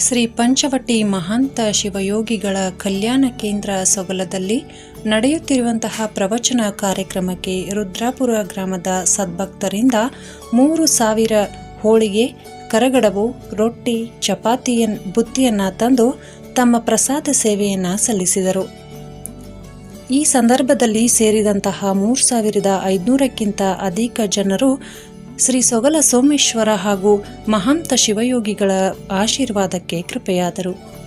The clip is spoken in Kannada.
ಶ್ರೀ ಪಂಚವಟಿ ಮಹಾಂತ ಶಿವಯೋಗಿಗಳ ಕಲ್ಯಾಣ ಕೇಂದ್ರ ಸೊಗಲದಲ್ಲಿ ನಡೆಯುತ್ತಿರುವಂತಹ ಪ್ರವಚನ ಕಾರ್ಯಕ್ರಮಕ್ಕೆ ರುದ್ರಾಪುರ ಗ್ರಾಮದ ಸದ್ಭಕ್ತರಿಂದ ಮೂರು ಸಾವಿರ ಹೋಳಿಗೆ ಕರಗಡವು ರೊಟ್ಟಿ, ಚಪಾತಿಯನ್, ಬುತ್ತಿಯನ್ನ ತಂದು ತಮ್ಮ ಪ್ರಸಾದ ಸೇವೆಯನ್ನ ಸಲ್ಲಿಸಿದರು. ಈ ಸಂದರ್ಭದಲ್ಲಿ ಸೇರಿದಂತಹ ಮೂರು ಸಾವಿರದ ಐದುನೂರಕ್ಕಿಂತ ಅಧಿಕ ಜನರು ಶ್ರೀ ಸೊಗಲ ಸೋಮೇಶ್ವರ ಹಾಗೂ ಮಹಾಂತ ಶಿವಯೋಗಿಗಳ ಆಶೀರ್ವಾದಕ್ಕೆ ಕೃಪೆಯಾದರು.